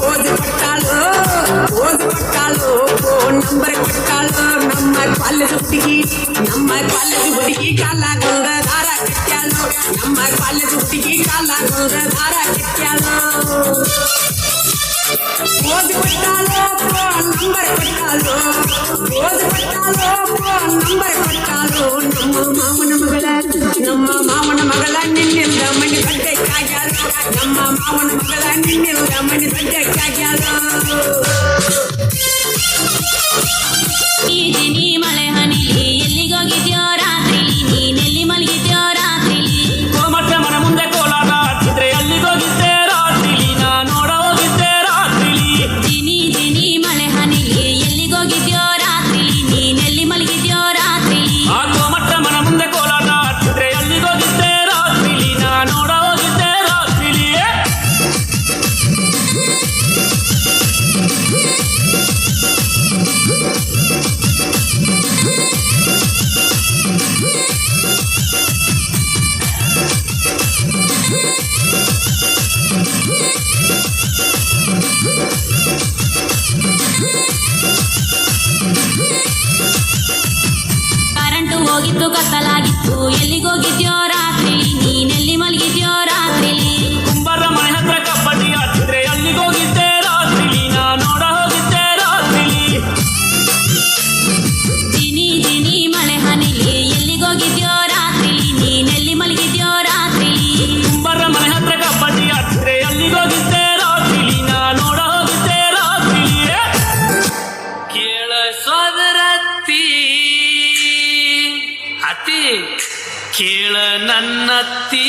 Pose ಕೊಟ್ಟಾಳು ಹುಡುಗಿ pose ಕೊಟ್ಟಾಳು pose ಕೊಟ್ಟಾಳು phone number ಕೊಟ್ಟಾಳು ನಮ್ಮ college ಹುಡುಗಿ ನಮ್ಮ ಕಾಲೇಜ್ ಹುಡುಗಿ ಕಾಲಾಗುಂದ ದಾರ ಕಟ್ಟ್ಯಾಳು ನಮ್ಮ ಕಾಲೇಜ್ ಹುಡುಗಿ ಕಾಲಾಗುಂದ ದಾರ ಕಟ್ಟ್ಯಾಳು pose ಕೊಟ್ಟಾಳು phone number ಕೊಟ್ಟಾಳು pose ಕೊಟ್ಟಾಳು phone number ಕೊಟ್ಟಾಳು ನಮ್ಮ ಮಾವನ ಮಗಳ ನಮ್ಮ ಮಾವನ ಮಗಳ ನಿನ್ನಿಂದ ಮನೆ ಗಡ್ಡೆಕ್ಕಾಗ್ಯಾಳು ನಮ್ಮ ಮಾವನ ಮಗಳ ನಿನ್ನಿಂದ ಮನೆ ಗಡ್ಡೆಕ್ಕಾಗ್ಯಾಳು ನೀ ಹೋಗಿತ್ತು ಕತ್ತಲಾಗಿತ್ತು. ಎಲ್ಲಿಗೋಗಿದ್ಯೋ ರಾತ್ರಿ ನೀನೆಲ್ಲಿ ಮಲಗಿದ್ಯೋ ರಾತ್ರಿಲಿ ಕುಂಬಾರ ಮನೆ ಹತ್ರ ಕಬಡ್ಡಿ ಆಡ್ತಿದ್ರೆ ಅಲ್ಲಿಗೋಗಿದ್ದೆ ರಾತ್ರಿಲಿ ನಾ ನೋಡ ಹೋಗಿದ್ದೆ ರಾತ್ರಿ. ದಿನಿ ದಿನಿ ಮಳೆ ಹನಿಲಿ ಎಲ್ಲಿಗೋಗಿದ್ಯೋ ರಾತ್ರಿಲಿ ನೀನೆಲ್ಲಿ ಮಲಗಿದ್ಯೋ ರಾತ್ರಿಲಿ ಕುಂಬಾರ ಮನೆ ಹತ್ರ ಕಬಡ್ಡಿ ಆಡ್ತಿದ್ರೆ ಅಲ್ಲಿಗೋಗಿದ್ದೆ ರಾತ್ರಿಲಿ ನಾ ನೋಡ ಹೋಗಿದ್ದೆ ರಾತ್ರಿಲಿ ಕೇಳ ಸೋದರತ್ತಿ ಅತಿ ಕೇಳ ನನ್ನತ್ತಿ.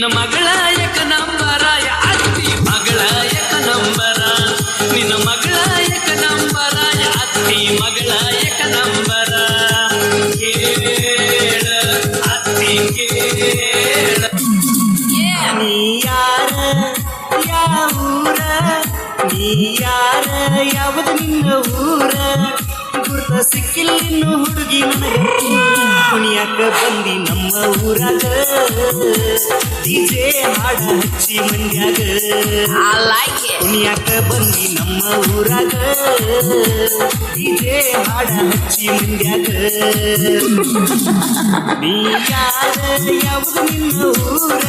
ನಿನ್ನ ಮಗಳ ಯಕ ನಂಬರ ಅತ್ತಿ ಮಗಳ ಯಕ ನಂಬರ. ನಿನ್ನ ಮಗಳ ಯಕ ನಂಬರ ಅತ್ತಿ ಮಗಳ ಯಕ ನಂಬರ. ಕೇಳ ಅತ್ತಿ ಕೇಳ. ನೀ ಯಾರ ಯಾವೂರ ನೀ ಯಾರ ಯಾವುದು ನಿನ್ನ ಊರ. ಗುರುತ ಸಿಕ್ಕಿಲ್ಲಿನ್ನು ಹುಡುಗಿ ಕುಣಿಯಾಕ ಬಂದಿ ನಮ್ಮ ಊರಾಗ. ಡಿಜೆ ಹಾಡ ಹಚ್ಚಿ ಮಂಡ್ಯಾಗ. ಕುಣಿಯಾಕ ಬಂದಿ ನಮ್ಮ ಊರಾಗ. ಡಿಜೆ ಹಾಡ ಹಚ್ಚಿ ಮಂಡ್ಯಾಗ. ನೀ ಯಾರ ಯಾವುದು ನಿನ್ನ ಊರ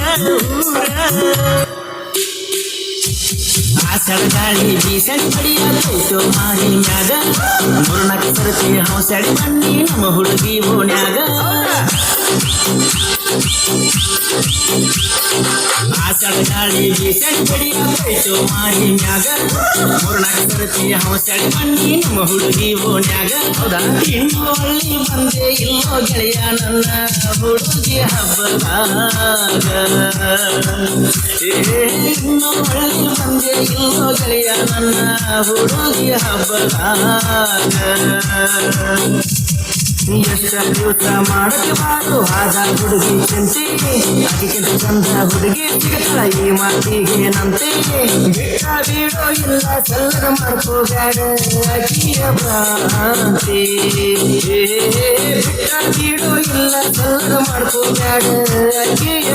ಊರ. ಆಸಳ ಗಾಳಿ ಬೀಸಣಿ ಬಡಿಯ ಮಾರಿ ಮ್ಯಾಗ ಮುರ್ಣಕ ಸರತಿ ಹೌಸಡಿ ಬನ್ನಿ ನಮ್ಮ ಹುಡುಗಿ ಓಣ್ಯಾಗ. ಆಸಳ ಗಾಳಿ ಬೀಸಣಿ ಬಡಿಯ ಕೈಸೋ ಮಾರಿ ಮ್ಯಾಗ ಮುರ್ಣಕ ಸರತಿ ಹೌಸಡಿ ಬನ್ನಿ ನಮ್ಮ ಹುಡುಗಿ ಓಣ್ಯಾಗ. ಹೌದಾ? ಇನ್ನು ಒಳ್ಳಿ ಬಂದೆ ಇಲ್ಲೋ ಗೆಳೆಯ ನನ್ನ ಹುಡುಗಿ ಹಬ್ಬದಾಗ. ಇನ್ನು ಒಳ್ಳಿ ಬಂದೆ ಇಲ್ಲೋ ಗೆಳೆಯ ನನ್ನ ಹುಡುಗಿ ಹಬ್ಬದಾಗ. ದಿವಸ ಮಾಡಕ್ಕೆ ಮಾಡು ಆದ ಹುಡುಗಿ ಚಿಂತೆ ಅದಕ್ಕಿಂತ ಚಂದ ಹುಡುಗಿ ಸಿಗಲ್ಲ ಈ ಮಾತಿಗೆ ನಂತೆ ಬಿಟ್ಟ ಬೀಡೋ ಇಲ್ಲ ಸಲ್ಲದ ಮಾಡ್ಕೋಬೇಡ ಅಕ್ಕಿಯ ಬೀಡೋ ಇಲ್ಲ ಸಲ್ಲದ ಮಾಡ್ಕೋಬೇಡ ಅಕ್ಕಿಯ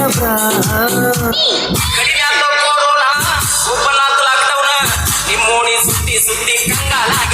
ಸುತ್ತಿ ಸುತ್ತಿ ಕಂಗಾಲಾಗ್ಯಾರ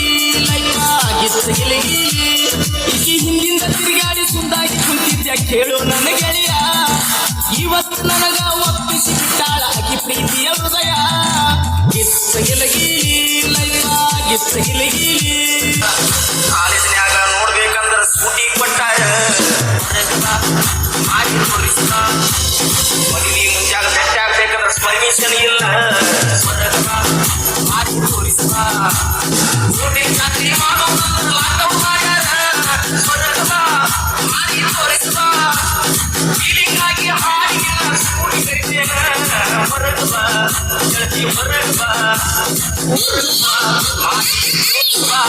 ಮಸ್ತ್ ನನಗ ಒಪ್ಪಿಸಿ ಬಿಟ್ಟಾಳ. ಆಕಿ ಪ್ರೀತಿಯ ಹೃದಯ. ಗಿಸ್ಸಗಿಲಗಿಲಿ ನೈವ ಗಿಸ್ಸಗಿಲಗಿಲಿ ಹೊರಗೆ ಬಾ ಗೆಳತಿ ಹೊರಗೆ ಬಾ ಬಾ